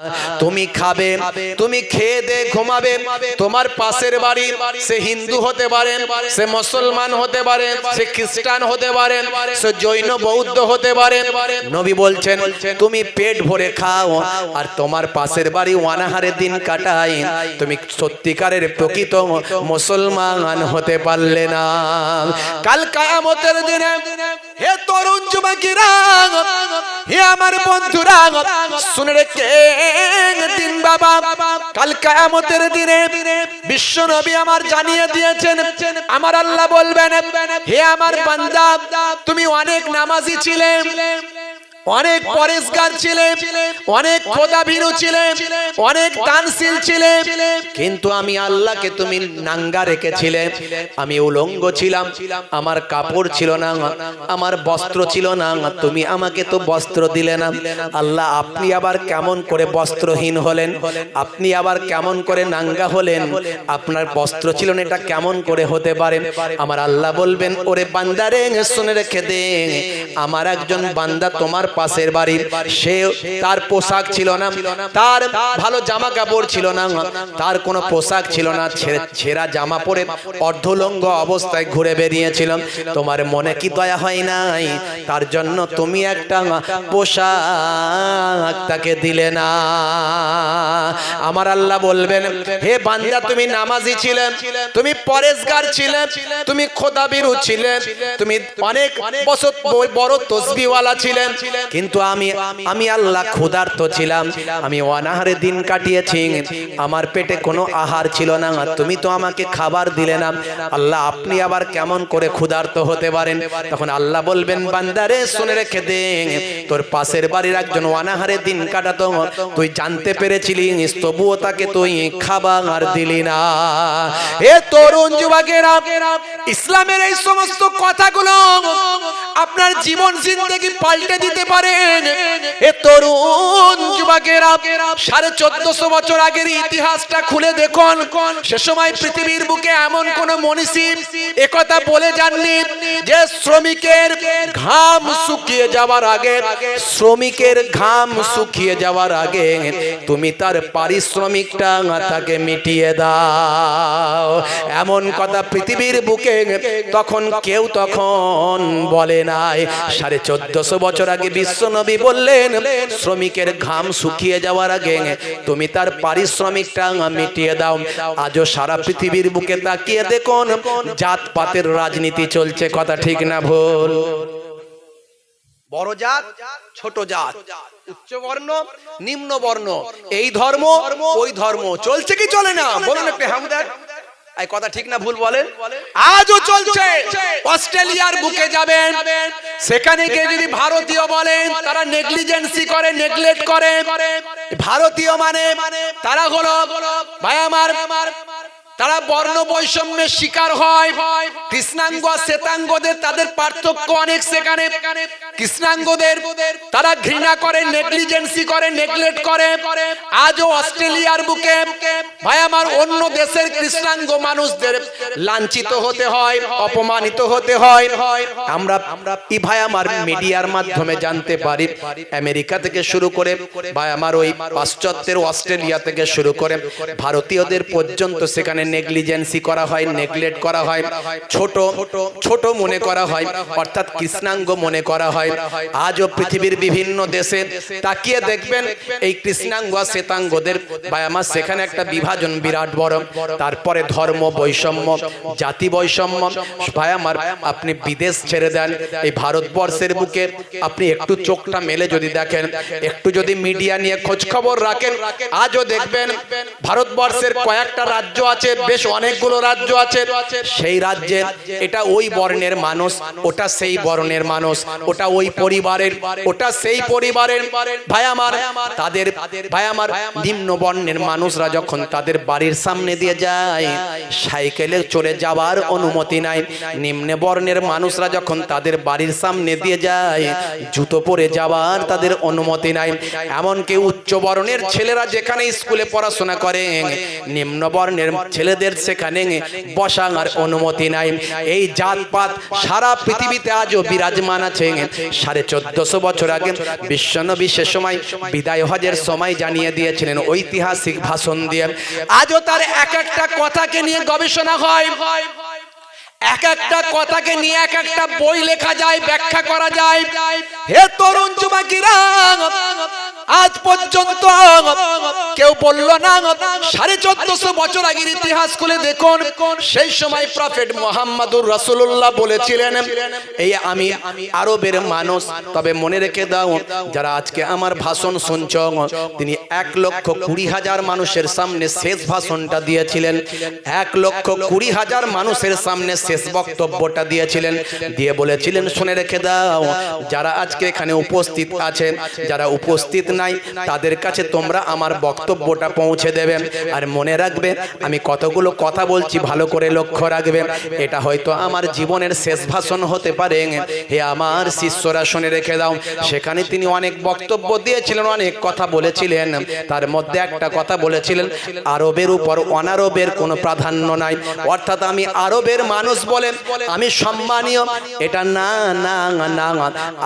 Uh, তুমি খাবে, তুমি খেয়ে দে, ঘুমাবে। তোমার পাশের বাড়ি, সে হিন্দু হতে পারে, সে মুসলমান হতে পারে, সে খ্রিস্টান হতে পারে, সে জৈন, বৌদ্ধ হতে পারেন নবী বলছেন, তুমি পেট ভরে খাও, আর তোমার পাশের বাড়ি ওয়ানাহারে দিন কাটাই তুমি সত্যিকারের প্রকৃত মুসলমান হতে পারলে না। কাল কায়ামতের দিনে, হে তরুণ যুবকেরা, হে আমার বন্ধুরা, শুনে রেখে দিন বাবা, কাল কায়ামতের দিনে বিশ্ব নবী আমার জানিয়ে দিয়েছেন, আমার আল্লাহ বলবেন, হে আমার বান্দা, তুমি অনেক নামাজি ছিলে। অনেক পরেশগার ছিলে অনেক খোদাভীরু ছিলে অনেক দানশীল ছিলে কিন্তু আমি আল্লাহকে তুমি নাঙ্গা রেখেছিলে। আমি উলঙ্গ ছিলাম আমার কাপড় ছিল না আমার বস্ত্র ছিল না তুমি আমাকে তো বস্ত্র দিলে না। আল্লাহ আপনি আবার কেমন করে বস্ত্রহীন হলেন? আপনি আবার কেমন করে নাঙ্গা হলেন? আপনার বস্ত্র ছিল না এটা কেমন করে হতে পারে? আমার আল্লাহ বলবেন ওরে বান্দারে শুনে রেখে দে। আমার একজন বান্দা তোমার পাশের বাড়ির সে তার পোশাক ছিল না। তার ভালো জামা কাপড় ছিল না। তার কোনো পোশাক ছিল না। ছেঁড়া জামা পরে অর্ধলঙ্গ অবস্থায় ঘুরে বেরিয়েছিল। তোমার মনে কি দয়া হয় নাই? তার জন্য তুমি একটা পোশাক তাকে দিলে না। আমার আল্লাহ বলবেন, হে বান্দা, তুমি নামাজি ছিলে, তুমি পরেশগার ছিলে, তুমি খোদাবিরু ছিলে, তুমি অনেক বছর বড় তসবিওয়ালা ছিলেন কিন্তু আমি আমি আল্লাহ ক্ষুধার্ত ছিলাম আমি অনাহারে দিন কাটিয়েছি আমার পেটে কোনো আহার ছিল না তুমি তো আমাকে খাবার দিলে না। আল্লাহ আপনি আবার কেমন করে ক্ষুধার্ত হতে পারেন? তখন আল্লাহ বলবেন বান্দারে শুনে রেখে দে তোর পাশের বাড়ির একজন অনাহারে দিন কাটাতো তুই জানতে পেরেছিলি তবুও তাকে তুই খাবার দিলি না। এ তরুণ যুবকেরা ইসলামের এই সমস্ত কথাগুলো আপনার জীবন জিন্দগি পাল্টে দিতে পারেন। এ তরুণ যুবকেরা সাড়ে চোদ্দশো বছর আগের ইতিহাসটা খুলে দেখুন। সে সময় পৃথিবীর বুকে এমন কোন মনীষী একথা বলে যাননি যে শ্রমিকের ঘাম শুকিয়ে যাওয়ার আগে শ্রমিকের ঘাম শুকিয়ে যাওয়ার আগে তুমি তার পারিশ্রমিকটা তাকে মিটিয়ে দাও। এমন কথা পৃথিবীর বুকে তখন কেউ তখন বলে নাই। সাড়ে চোদ্দশো বছর আগে বিশ্বনবী বললেন, শ্রমিকের ঘাম শুকিয়ে যাওয়ার আগে তুমি তার পারিশ্রমিকটা মিটিয়ে দাও। আজও সারা পৃথিবীর বুকে তাকিয়ে দেখুন, জাতপাতের রাজনীতি চলছে, কথা ঠিক না ভুল। বড় জাত, ছোট জাত, উচ্চ বর্ণ, নিম্ন বর্ণ, এই ধর্ম, ওই ধর্ম, চলছে কি চলে না? বলুন একটু, হামদার। এই কথা ঠিক না ভুল বলেন? আজও চলছে। অস্ট্রেলিয়ার বুকে যাবেন। সেখানে গিয়ে যদি ভারতীয় বলেন তারা নেগলিজেন্সি করে নেগলেক্ট করে। ভারতীয় মানে তারা হলো ভাই আমার তারা বর্ণ বৈষম্যের শিকার হয়। কৃষ্ণাঙ্গ শ্বেতাঙ্গদের তাদের পার্থক্য অনেক সেখানে। কৃষ্ণাঙ্গদের তারা ঘৃণা করে, নেগলিজেন্সি করে, নেগলেক্ট করে। আজও অস্ট্রেলিয়ার বুকে। ভাই, আমার অন্য দেশের কৃষ্ণাঙ্গ মানুষদের লাঞ্ছিত হতে হয়, অপমানিত হতে হয়। আমরা আমরা ই ভাই, আমার মিডিয়ার মাধ্যমে জানতে পারি? আমেরিকা থেকে শুরু করে, ভাই, আমার ওই পাশ্চাত্যের অস্ট্রেলিয়া থেকে শুরু করে, ভারতীয়দের পর্যন্ত সেখানে নেগলিজেন্সি করা হয় নেগলেক্ট করা হয়, ছোট ছোট মনে করা হয়, অর্থাৎ কৃষ্ণাঙ্গ মনে করা হয়। আজও পৃথিবীর বিভিন্ন দেশে তাকিয়ে দেখবেন, এই কৃষ্ণাঙ্গ আর শ্বেতাঙ্গদের বা আমার সেখানে একটা বিভাজন বিরাট বড়। তারপরে ধর্ম, বৈষম্য, জাতি বৈষম্য। ভাই, আমার আপনি বিদেশ ছেড়ে দেন, এই ভারতবর্ষের বুকে আপনি একটু চোখটা মেলে যদি দেখেন, একটু যদি মিডিয়া নিয়ে খোঁজ খবর রাখেন, আজও দেখবেন ভারতবর্ষের কয়েকটা রাজ্য আছে বেশ অনেকগুলো রাজ্য আছে। সেই রাজ্যে এটা ওই বর্ণের মানুষ, ওটা সেই বর্ণের মানুষ, ওটা ওই পরিবারের, ওটা সেই পরিবারের। ভাই আমার, তাদের, ভাই আমার নিম্ন বর্ণের মানুষরা যখন তাদের বাড়ির সামনে দিয়ে যায়, সাইকেলে চড়ে যাওয়ার অনুমতি নাই। নিম্ন বর্ণের মানুষরা যখন তাদের বাড়ির সামনে দিয়ে যায়, জুতো পরে যাওয়ার তাদের অনুমতি নাই। এমনকি উচ্চ বর্ণের ছেলেরা যেখানে স্কুলে পড়াশোনা করে নিম্ন বর্ণের ছেলে ছেলেদের সেখানে বসার অনুমতি নাই। এই জাতপাত সারা পৃথিবীতে আজও বিরাজমান আছে। সাড়ে চোদ্দশো বছর আগে বিশ্বনবী সে সময় বিদায় হজের সময় জানিয়ে দিয়েছিলেন ঐতিহাসিক ভাষণ দিয়ে। আজও তার এক একটা কথাকে নিয়ে গবেষণা হয়। এক একটা কথাকে নিয়ে এক একটা বই লেখা যায়, ব্যাখ্যা করা যায়। হে তরুণ যুবকেরা আজ পর্যন্ত কেউ বলল না, সাড়ে চোদ্দশো বছর আগের ইতিহাস খুলে দেখুন। সেই সময় প্রফেট মোহাম্মদুর রাসূলুল্লাহ বলেছিলেন, এই আমি আরবের মানুষ, তবে মনে রেখে দাও, যারা আজকে আমার ভাষণ শুনছ, তিনি এক লক্ষ কুড়ি হাজার মানুষের সামনে শেষ ভাষণটা দিয়েছিলেন। এক লক্ষ কুড়ি হাজার মানুষের সামনে শেষ বক্তব্যটা দিয়েছিলেন। দিয়ে বলেছিলেন, শুনে রেখে দাও, যারা আজকে এখানে উপস্থিত আছেন যারা উপস্থিত নাই, তাদের কাছে তোমরা আমার বক্তব্যটা পৌঁছে দেবে। আর মনে রাখবে, আমি কতগুলো কথা বলছি, ভালো করে লক্ষ্য রাখবে। এটা হয়তো আমার জীবনের শেষ ভাষণ হতে পারে। হে আমার শিষ্যরা, শুনে রেখে দাও। সেখানে তিনি অনেক বক্তব্য দিয়েছিলেন, অনেক কথা বলেছিলেন। তার মধ্যে একটা কথা বলেছিলেন, আরবের উপর অনারবের কোনো প্রাধান্য নাই। অর্থাৎ আমি আরবের মানুষ বলেন আমি সম্মানীয়। এটা না না না।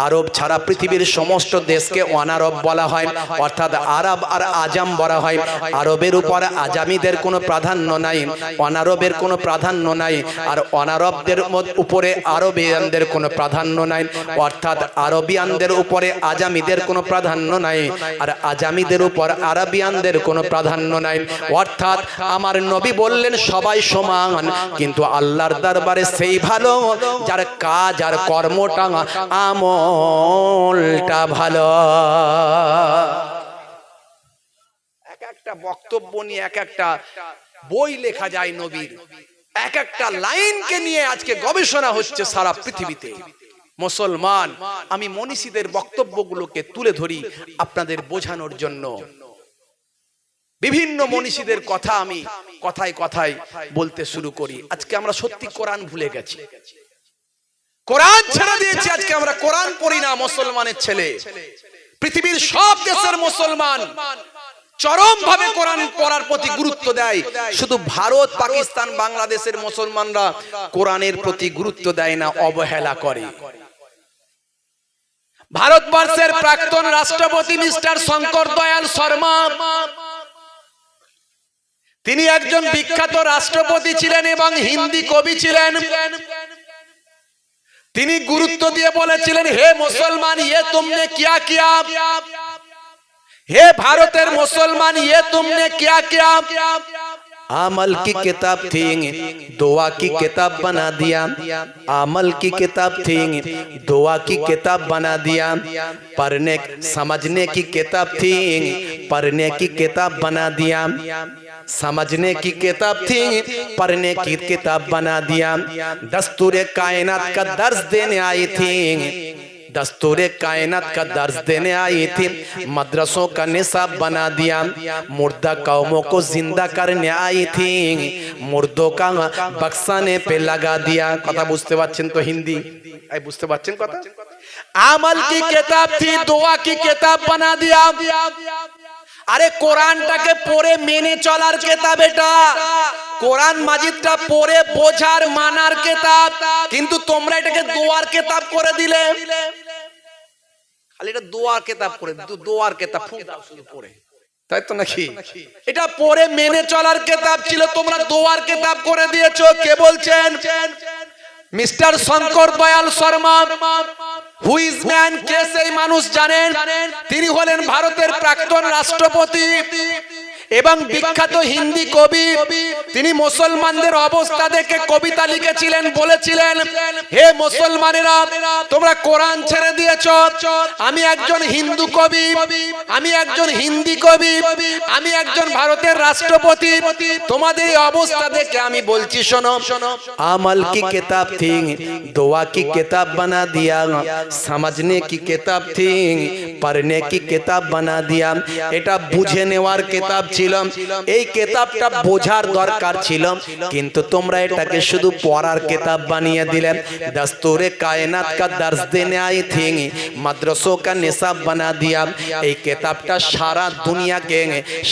আরব ছাড়া পৃথিবীর সমস্ত দেশকে অনারব বলা হয়। অর্থাৎ আরব আর আজাম বলা হয়। আরবের উপর আজামিদের কোনো প্রাধান্য নাই অনারবের কোনো প্রাধান্য নাই আর অনারবদের উপরে আরবিয়ানদের কোনো প্রাধান্য নাই অর্থাৎ আরবিয়ানদের উপরে আজামিদের কোনো প্রাধান্য নাই আর আজামিদের উপর আরবিয়ানদের কোনো প্রাধান্য নাই অর্থাৎ আমার নবী বললেন সবাই সমান কিন্তু আল্লাহর দরবারে সেই ভালো যার কাজ আর কর্মটা আমলটা ভালো। এক একটা বক্তব্য নিয়ে এক একটা বই লেখা যায় নবীর। এক একটা লাইনকে নিয়ে আজকে গবেষণা হচ্ছে সারা পৃথিবীতে। মুসলমান, আমি মনীষীদের বক্তব্যগুলোকে তুলে ধরি আপনাদের বোঝানোর জন্য। বিভিন্ন মনীষীদের কথা আমি কথায় কথায় বলতে শুরু করি। আজকে আমরা সত্যি কোরআন ভুলে গেছি। কোরআন ছেড়ে দিয়েছি, আজকে আমরা কোরআন পড়ি না, মুসলমানের ছেলে। পৃথিবীর সব দেশের মুসলমান চরম ভাবে কোরআন পড়ার প্রতি গুরুত্ব দেয়। শুধু ভারত, পাকিস্তান, বাংলাদেশের মুসলমানরা কোরআনের প্রতি গুরুত্ব দেয় না, অবহেলা করে। ভারতবর্ষের প্রাক্তন রাষ্ট্রপতি মিস্টার শঙ্কর দয়াল শর্মা, তিনি একজন বিখ্যাত রাষ্ট্রপতি ছিলেন এবং হিন্দি কবি ছিলেন। তিনি গুরুত্ব দিয়ে বলেছিলেন হে মুসলমান ইয়ে তুমনে কিয়া কিয়া हे भारतेर मुसलमान ये तुमने क्या किया अमल की किताब थी दुआ की किताब बना दिया अमल की किताब थी दुआ की किताब बना दिया पढ़ने समझने की किताब थी पढ़ने की किताब बना दिया समझने की किताब थी पढ़ने की किताब बना दिया दस्तूर कायनात का दर्ज देने आई थी दस्तूर कायनात का दर्ज देने आई थी मदरसों का निसाब बना दिया मुर्दा कौमों को जिंदा करने आई थी मुर्दों का बक्साने पे लगा दिया কথা বুঝতে পারছেন তো হিন্দি এই বুঝতে পারছেন কথা আমল কি কিতাব থি দোয়া কি কিতাব বানা দিয়া আরে কোরআনটাকে পড়ে মেনে চলার কেতাব এটা। কোরআন মাজিদটা পড়ে বোঝার মানার কেতাব। কিন্তু তোমরা এটাকে দোয়ার কেতাব করে দিলে। খালি এটা দোয়ার কেতাব করে দোয়ার কেতাব পড়ে তাই তো নাকি? এটা পড়ে মেনে চলার কেতাব ছিল, তোমরা দোয়ার কেতাব করে দিয়েছ। কে বলছেন? Mister Shankar Dayal Sharma who's man কে সেই মানুষ জানেন। তিনি হলেন ভারতের প্রাক্তন রাষ্ট্রপতি। এবং বিখ্যাত হিন্দি কবি তিনি মুসলমানদের অবস্থা দেখে কবিতা লিখেছিলেন বলেছিলেন হে মুসলমানেরা তোমরা কোরআন ছেড়ে দিয়েছ। আমি একজন হিন্দু কবি আমি একজন হিন্দি কবি আমি একজন ভারতের রাষ্ট্রপতি। তোমাদের অবস্থা দেখে আমি বলছি শোনো আমল কি কিতাব থিং দোয়া কি কিতাব বানা দিয়া সমাজনে কি কিতাব থিং পড়নে কি কিতাব বানা দিয়া এটা বুঝে নেওয়ার কিতাব ছিল ছিল এই কেতাবটা বোঝার দরকার ছিল, কিন্তু তোমরা এটাকে শুধু পড়ার কেতাব বানিয়ে দিলেন দস্তুরে কায়নাত কা দর্জ দেনে আই থি, মাদ্রাসোं का নিসাব বানা দিয়া। এই কেতাবটা সারা দুনিয়াকে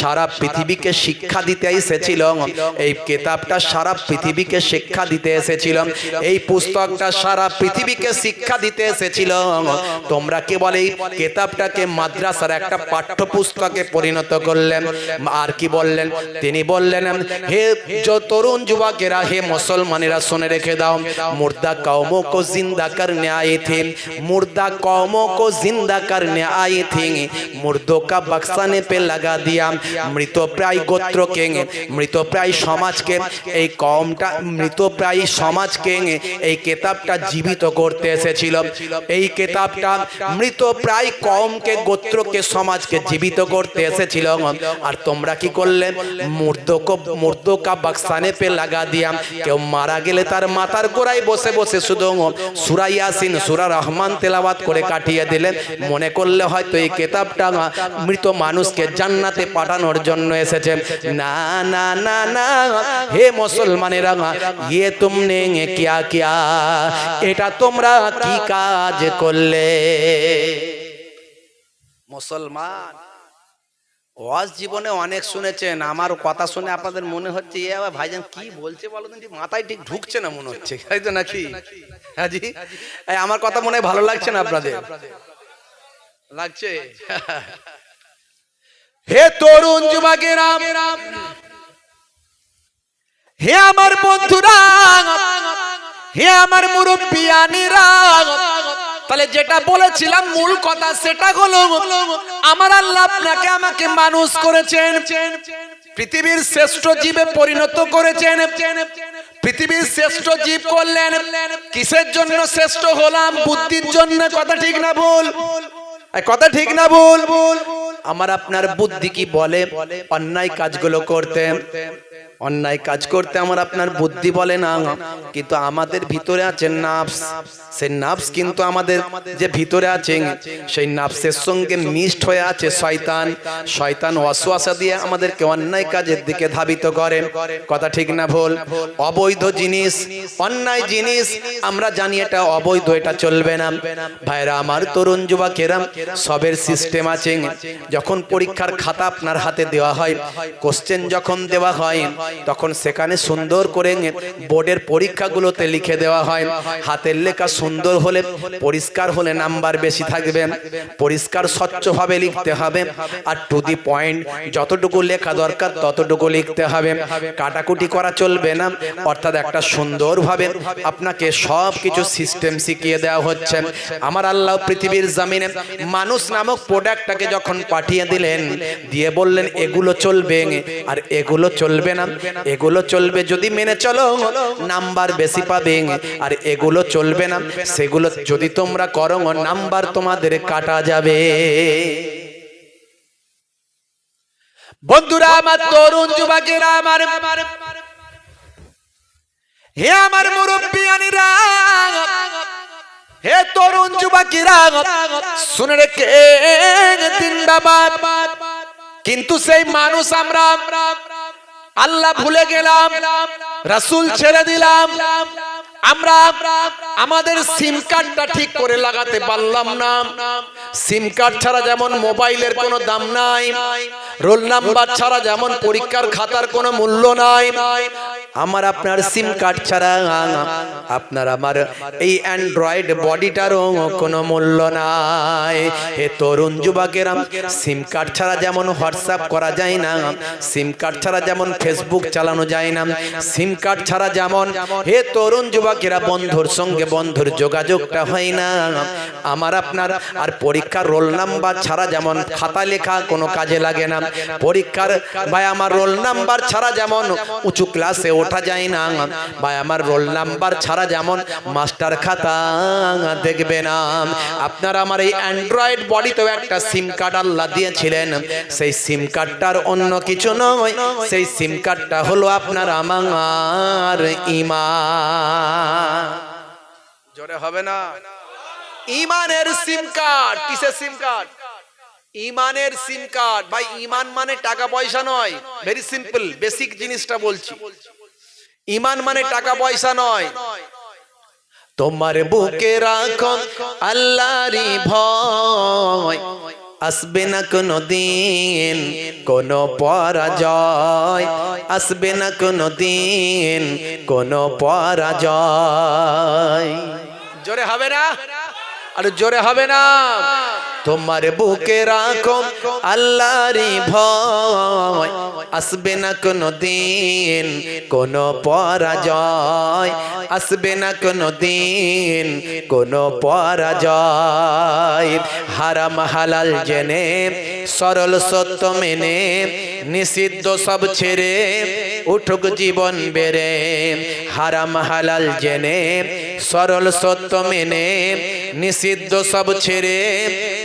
সারা পৃথিবীকে শিক্ষা দিতে এসেছিল। এই কেতাবটা সারা পৃথিবীকে শিক্ষা দিতে এসেছিল। এই পুস্তকটা সারা পৃথিবীকে শিক্ষা দিতে এসেছিল। তোমরা কেবল এই কেতাবটাকে মাদ্রাসার একটা পাঠ্যপুস্তকে পরিণত করলেন? আর কি বললেন? তিনি বললেন, হে তরুণ যুবকেরা, হে মুসলমানেরা, শুনে রেখে দাও, মুর্দা কৌম কো জিন্দা করনে আয়ে থে, মুর্দা কৌম কো জিন্দা করনে আয়ে থে মুর্দো কা বক্সানে পে লাগা দিয়া, মৃত প্রায় গোত্রকে মৃত প্রায় সমাজকে এই কমটা মৃত প্রায় সমাজকে এই কেতাবটা জীবিত করতে এসেছিল। এই কেতাবটা মৃত প্রায় কমকে গোত্রকে, সমাজকে জীবিত করতে এসেছিল। আর তোমরা কি করলে মুর্দোকে মুর্দোকা বাক্সানে পে লাগা দিয়াম। কেউ মারা গেলে তার মাথার গোড়ায় বসে বসে শুধু সুরা ইয়াসিন, সুরা রহমান তেলাওয়াত করে কাটিয়ে দিলেন। মনে করলে হয়তো এই কেতাবটা মৃত মানুষকে জান্নাতে পাঠানোর জন্য এসেছে। না না না না, হে মুসলমানেরা ইয়ে তুমনে কিয়া কিয়া, এটা তোমরা কি কাজ করলে? মুসলমান। ওয়াজ জীবনে অনেক শুনেছেন, আমার কথা শুনে আপনাদের মনে হচ্ছে, এ ভাইজান কি বলছে বলো মাথায় ঠিক ঢুকছে না মনে হচ্ছে, তাই তো নাকি? হ্যাঁ আমার কথা মনে হয় ভালো লাগছে না আপনাদের? লাগছে? হে তরুণ যুবকেরা, হে আমার বন্ধুরা, হে আমার মুরব্বিয়ানিরা তাহলে যেটা বলেছিলাম মূল কথা সেটা হলো, আমার আল্লাহ আপনাকে আমাকে মানুষ করেছেন, পৃথিবীর শ্রেষ্ঠ জীবে পরিণত করেছেন, পৃথিবীর শ্রেষ্ঠ জীব করলেন, কিসের জন্য শ্রেষ্ঠ হলাম, বুদ্ধির জন্য, কথা ঠিক না এই কথা ঠিক না ভুল? আমার আপনার বুদ্ধি কি বলে? অন্যায় কাজগুলো করতে। অন্যায় কাজ করতে আমার আপনার বুদ্ধি বলে না। কিন্তু আমাদের ভিতরে আছে নাফস। সেই নাফস কিন্তু আমাদের যে ভিতরে আছে, সেই নাফসের সঙ্গে মিষ্ট হয়ে আছে শয়তান। শয়তান ওয়াসওয়াসা দিয়ে আমাদেরকে অন্যায় কাজের দিকে ধাবিত করে। কথা ঠিক না ভুল? অবৈধ জিনিস, অন্যায় জিনিস, আমরা জানি এটা অবৈধ, এটা চলবে না। ভাইরা, আমার তরুণ যুবকেরা, সবের সিস্টেম আছে। যখন পরীক্ষার খাতা আপনার হাতে দেওয়া হয় কোশ্চেন যখন দেওয়া হয় তখন সেখানে সুন্দর করে বোর্ডের পরীক্ষাগুলোতে লিখে দেওয়া হয়। হাতের লেখা সুন্দর হলে পরিষ্কার হলে নাম্বার বেশি থাকবে। পরিষ্কার স্বচ্ছভাবে লিখতে হবে। আর টু দি পয়েন্ট যতটুকু লেখা দরকার ততটুকু লিখতে হবে। কাটাকুটি করা চলবে না। অর্থাৎ একটা সুন্দরভাবে আপনাকে সব কিছু সিস্টেম শিখিয়ে দেওয়া হচ্ছে। আমার আল্লাহ পৃথিবীর জামিনে মানুষ নামক প্রোডাক্টটাকে যখন পাঠিয়ে দিলেন, দিয়ে বললেন, এগুলো চলবে আর এগুলো চলবে না। এগুলো চলবে যদি মেনে চলো, নাম্বার বেশি পাবে। আর এগুলো চলবে না, সেগুলো যদি তোমরা করো, নাম্বার তোমাদের কাটা যাবে। বন্ধুরা, আমার তরুণ যুবকেরা, আমার হে আমার মুরব্বিয়ানিরা, হে তরুণ যুবকেরা, শুনে রেখে দিন বাবা। কিন্তু সেই মানুষ আমরা আল্লাহ ভুলে গেলাম, রাসুল ছেড়ে দিলাম। আমরা আমাদের সিম কার্ডটা ঠিক করে লাগাতে পারলাম না। সিম কার্ড ছাড়া যেমন মোবাইলের কোনো দাম নাই, রোল নাম্বার ছাড়া যেমন পরীক্ষার খাতার কোনো মূল্য নাই আমার আপনার সিম কার্ড ছাড়া আপনার আমার এই অ্যান্ড্রয়েড বডিটারও কোনো মূল্য নাই। হে তরুণ যুবকেরা সিম কার্ড ছাড়া যেমন হোয়াটসঅ্যাপ করা যায় না সিম কার্ড ছাড়া যেমন ফেসবুক চালানো যায় না সিম কার্ড ছাড়া যেমন হে তরুণ যুবকেরা বন্ধুর সঙ্গে বন্ধুর যোগাযোগটা হয় না। আমার আপনার আর পরীক্ষার রোল নাম্বার ছাড়া যেমন খাতা লেখা কোনো কাজে লাগে না। পরীক্ষার ভাই আমার রোল নাম্বার ছাড়া যেমন উঁচু ক্লাসে ওঠা যায় না। ভাই, আমার রোল নাম্বার ছাড়া যেমন মাস্টার খাতা দেখবে না। আপনার আমার এই অ্যান্ড্রয়েড বডিতেও একটা সিম কার্ড আল্লাহ দিয়েছিলেন। সেই সিম কার্ডটার অন্য কিছু নয়। সেই সিম কার্ডটা হলো আপনার আমার ইমান। জোরে হবে না? ইমানের সিম কার্ড কিসের সিম কার্ড ইমানের সিম কার্ড ভাই, ইমান মানে টাকা পয়সা নয়। ভেরি সিম্পল বেসিক জিনিসটা বলছি। ইমান মানে টাকা পয়সা নয়। তোমার বুকে রাখো আল্লাহরই ভয়। আসবে না কোনো দিন কোনো পরাজয়। আসবে না কোনো দিন কোনো পরাজয়। জোরে হবে না? আর জোরে হবে না। তোমার বুকে রাখো, আল্লাহরই ভয়। আসবে না কোনো দিন কোনো পরাজয়। আসবে না কোনো দিন কোনো পরাজয়। হারাম হালাল জেনে, সরল সত্য মেনে, নিষিদ্ধ সব ছেড়ে উঠুক জীবন বেড়ে। হারাম হালাল জেনে, সরল সত্য মেনে, নিষিদ্ধ সব ছেড়ে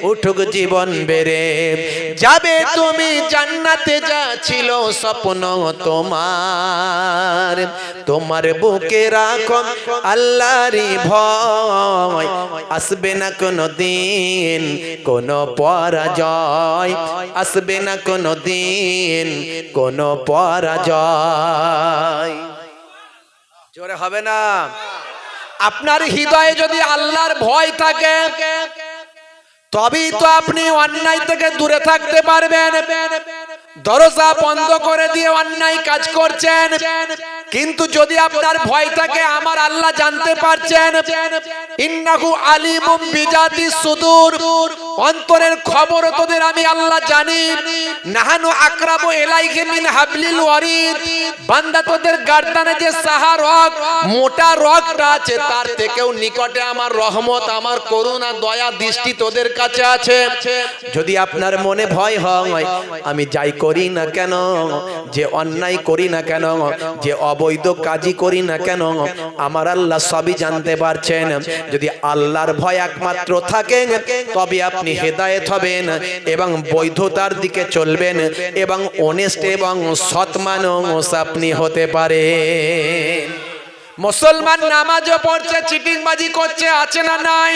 উঠুক জীবন বেড়ে। যাবে তুমি জান্নাতে, যা ছিল স্বপ্ন তোমার। তোমার বুকে রাখো আল্লাহরই ভয়। আসবে না কোনো দিন কোনো পরাজয়। আসবে না কোনো দিন কোনো পরাজয়। জোরে হবে না। আপনার হৃদয়ে যদি আল্লাহর ভয় থাকে তবেই তো আপনি অন্যায় থেকে দূরে থাকতে পারবেন। দরজা বন্ধ করে দিয়ে অন্যায় কাজ করছেন। কিন্তু যদি আপনার ভয় থাকে, আমার আল্লাহ জানতে পারছেন। ইন্নাহু আলিমুম বিজাতি সুদূর। অন্তরের খবর তোদের আমি আল্লাহ জানি। নাহানু আকরাবু ইলাইহি মিন হাবলিল ওয়ারিদ। বান্দা তোদের গার্দানে যে সাহা রক মোটা রকটা আছে, তার থেকেও নিকটে আমার রহমত, আমার করুণা, দয়া, দৃষ্টি তোদের কাছে আছে। যদি আপনার মনে ভয় হয়, আমি যাই করি না কেন? যে অন্যায় করি না কেন? যে অবৈধ কাজই করি না কেন? আমার আল্লাহ সবই জানতে পারছেন। যদি আল্লাহর ভয় একমাত্র থাকে, তবে আপনি হেদায়েত হবেন এবং বৈধতার দিকে চলবেন এবং অনেস্ট এবং সৎ মানুষ আপনি হতে পারে মুসলমান নামাজও পড়ছে, চিটিংবাজি করছে, আছে না নাই?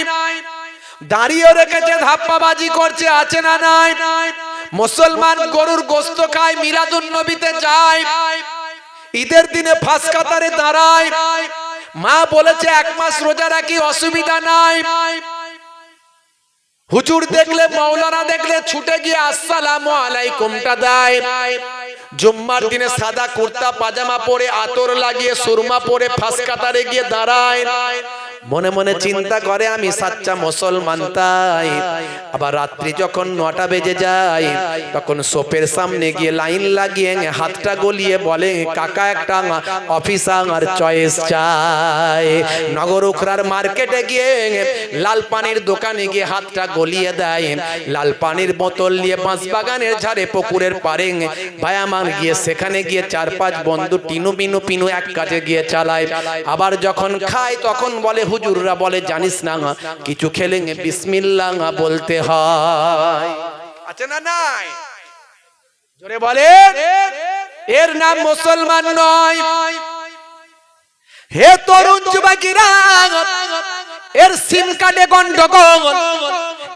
দাঁড়িয়ে রেখেছে, ধাপ্পাবাজি করছে, আছে না নাই? মুসলমান গরুর গোস্ত খায়, মিলাদুন নবীতে যায়। ঈদের দিনে ফাঁস কাতারে দাঁড়ায়। মা বলেছে, এক মাস রোজা রাখি, অসুবিধা নাই। হুজুর দেখলে মৌলানা দেখলে, ছুটে গিয়ে আসসালামু আলাইকুমটা দেয়। জুম্মার দিনে সাদা কুর্তা, পাজামা পরে আতর লাগিয়ে, সুরমা পরে ফাঁস কাতারে গিয়ে দাঁড়ায়। মনে মনে চিন্তা করে আমি সাচ্চা মুসলমান তাই। আবার রাত্রি যখন নটা বেজে যায়, তখন সোপের সামনে গিয়ে লাইন লাগিয়ে হাতটা গলিয়ে বলে, কাকা, একটা অফিসার চয়েস চাই। নগর উখরার মার্কেটে গিয়ে লাল পানির দোকানে গিয়ে হাতটা গলিয়ে দেয়। লাল পানির বোতল নিয়ে বাঁশ বাগানের ঝাড়ে পুকুরের পারে আমার গিয়ে সেখানে গিয়ে চার পাঁচ বন্ধু টিনু পিনু পিনু এক কাজে গিয়ে চালায়। আবার যখন খায়, তখন বলে হুজুররা বলে, জানিস না কিছু খেলে বিসমিল্লাহ বলতে হয়। এর নাম মুসলমান নয়। হে তরুণ এর সিম কার্ডে গন্ডগোল,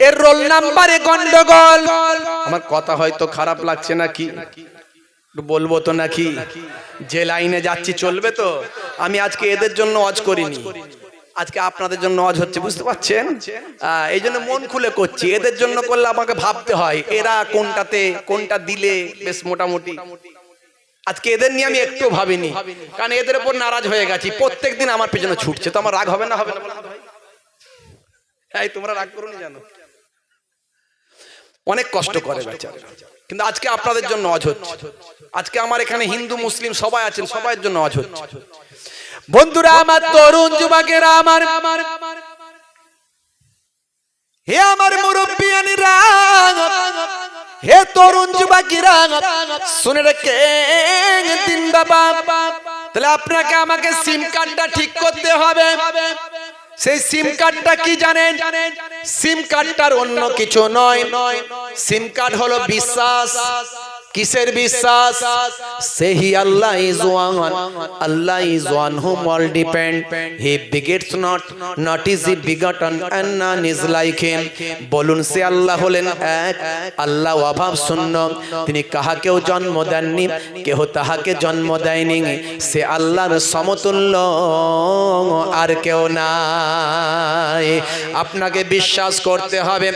এর রোল নাম্বারে গন্ডগোল। আমার কথা হয়তো খারাপ লাগছে নাকি? বলব তো নাকি? যে লাইনে যাচ্ছি চলবে তো? আমি আজকে এদের জন্য অজ করিনি। আজকে আপনাদের জন্য অজ হচ্ছে, বুঝতে পারছেন? এই জন্য মন খুলে করছি। এদের জন্য করলে আমাকে ভাবতে হয়, এরা কোনটাতে, কোনটা দিলে বেশ মোটামুটি। আজকে এদের নিয়ে আমি একটু ভাবিনি, কারণ এদের উপর নারাজ হয়ে গেছি। প্রত্যেক দিন আমার পেছনে ছুটছে, তো আমার রাগ হবে না হবে না? বলুন তো ভাই? এই, তোমরা রাগ করুনি জানো? অনেক কষ্ট করে বেচারা। কিন্তু আজকে আপনাদের জন্য অজ হচ্ছে। আজকে আমার এখানে হিন্দু, মুসলিম সবাই আছেন সবার জন্য অজ হচ্ছে। বন্ধুরা, আমার তরুণ যুবকেরা, আমার হে আমার মুরব্বিয়ানিরা, হে তরুণ যুবকেরা, শুনে রেখে দিন বাবা। তাহলে আপনাকে আমাকে সিম কার্ডটা ঠিক করতে হবে। সেই সিম কার্ডটা কি জানেন? সিম কার্ডটার অন্য কিছু নয়। সিম কার্ড হলো বিশ্বাস। কিসের বিশ্বাস? সেহি আল্লাহ is one Allah is one hmm all depend. He begets not not is he begotten and none is like him. বলুন সে আল্লাহ হলেন এক। আল্লাহ অভাব শূন্য। তিনি কাহাকেও জন্ম দেননি, কেহ তাহাকে জন্ম দেয়নি। সে আল্লাহর সমতুল্য আর কেউ নাই। আপনাকে বিশ্বাস করতে হবে,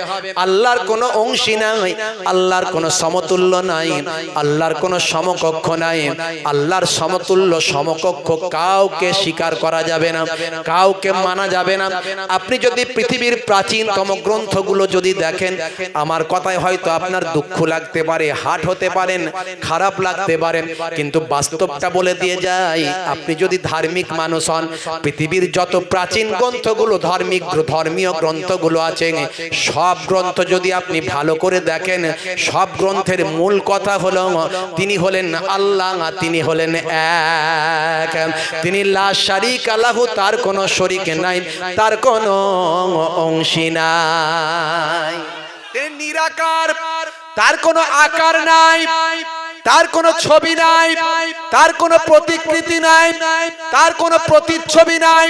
আল্লাহর কোনো অংশী নাই, আল্লাহর কোনো সমতুল্য নাই। আল্লাহর কোনো সমকক্ষ নাই। আল্লাহর সমতুল্য সমকক্ষ কাউকে স্বীকার করা যাবে না। কাউকে মানা যাবে না। আপনি যদি পৃথিবীর প্রাচীনতম গ্রন্থগুলো যদি দেখেন আমার কথায় হয়তো আপনার দুঃখ লাগতে পারে হাট হতে পারেন খারাপ লাগতে পারেন। কিন্তু বাস্তবটা বলে দিয়ে যাই আপনি যদি ধার্মিক মানুষ হন পৃথিবীর যত প্রাচীন গ্রন্থগুলো ধার্মিক ধর্মীয় গ্রন্থগুলো আছে সব গ্রন্থ যদি আপনি ভালো করে দেখেন সব গ্রন্থের মূল কথা হলো, তিনি হলেন আল্লাহ, তিনি হলেন এক। তিনি লা শারিক আল্লাহু তার কোনো শরিক নাই, তার কোনো অংশী নাই। তিনি নিরাকার, তার কোনো আকার নাই। তার কোনো ছবি নাই, তার কোনো প্রতিকৃতি নাই, তার কোনো প্রতিচ্ছবি নাই।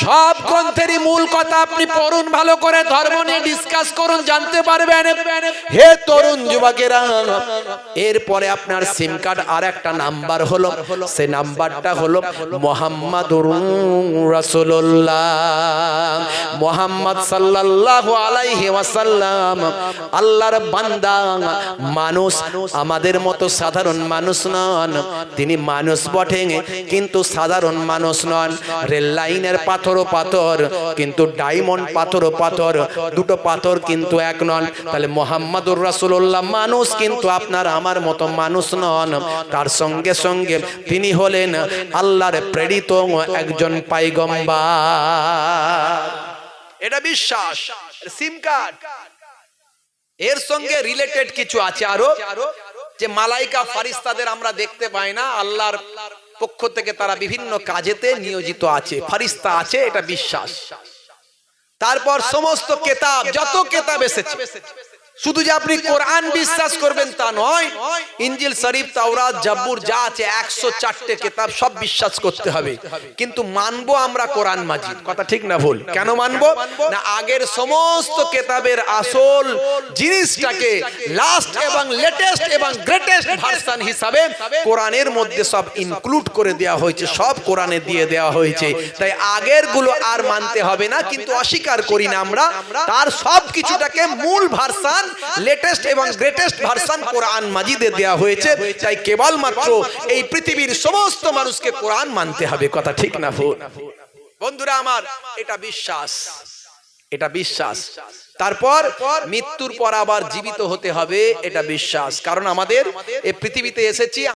সব গ্রন্থেরই মূল কথা আপনি পড়ুন, ভালো করে ধর্ম নিয়ে ডিসকাস করুন, জানতে পারবেন। হে তরুণ যুবকেরা, এরপরে আপনার সিম কার্ড আর একটা নাম্বার হলো, সে নাম্বারটা হলো মোহাম্মদুর রাসূলুল্লাহ। মোহাম্মদ সাল্লাল্লাহু আলাইহি ওয়াসাল্লাম, আল্লাহর বান্দা, মানুষ আমাদের মতো সাধারণ মানুষ নন। তিনি মানুষ বটেন, কিন্তু সাধারণ মানুষ নন। রেল লাইনের পাথরও পাথর, কিন্তু ডায়মন্ড পাথরও পাথর। দুটো পাথর কিন্তু এক নন। তাহলে মোহাম্মদুর রাসূলুল্লাহ মানুষ কিন্তু আপনার আমার মতো মানুষ নন। তার সঙ্গে সঙ্গে তিনি হলেন আল্লাহর প্রেরিত একজন পাইগম্বার। এটা বিশ্বাস সিম কার্ড। এর সঙ্গে রিলেটেড কিছু আছে আরও? যে মালাইকা ফারিস্তাদের আমরা দেখতে পাই না, আল্লাহর পক্ষ থেকে তারা বিভিন্ন কাজেতে নিয়োজিত আছে, ফারিস্তা আছে, এটা বিশ্বাস। তারপর সমস্ত কেতাব, যত কেতাব এসেছে শুধু যে আপনি কোরআন বিশ্বাস করবেন তা নয় ইঞ্জিল শরীফ, তাওরাত, জাব্বুর যা আছে, একশো চারটে কেতাব সব বিশ্বাস করতে হবে। কিন্তু মানবো আমরা কোরআন মাজিদ। কথা ঠিক না ভুল? কেন মানবো? না, আগের সমস্ত কেতাবের আসল জিনিসটাকে লাস্ট এবং লেটেস্ট এবং গ্রেটেস্ট ভার্সন হিসাবে কোরআনের মধ্যে সব ইনক্লুড করে দেওয়া হয়েছে, সব কোরআনে দিয়ে দেওয়া হয়েছে। তাই আগেরগুলো আর মানতে হবে না, কিন্তু অস্বীকার করি না আমরা। তার সব কিছুটাকে মূল ভার্সন লেটেস্ট এবং গ্রেটেস্ট ভার্সন কোরআন মাজিদে দেয়া হয়েছে। তাই কেবলমাত্র এই পৃথিবীর সমস্ত মানুষকে কোরআন মানতে হবে। কথা ঠিক না ভুল? বন্ধুরা আমার এটা বিশ্বাস। এটা বিশ্বাস। তারপর মৃত্যুর পর আবার জীবিত হতে হবে এটা বিশ্বাস। কারণ আমাদের এই পৃথিবীতে এসেছি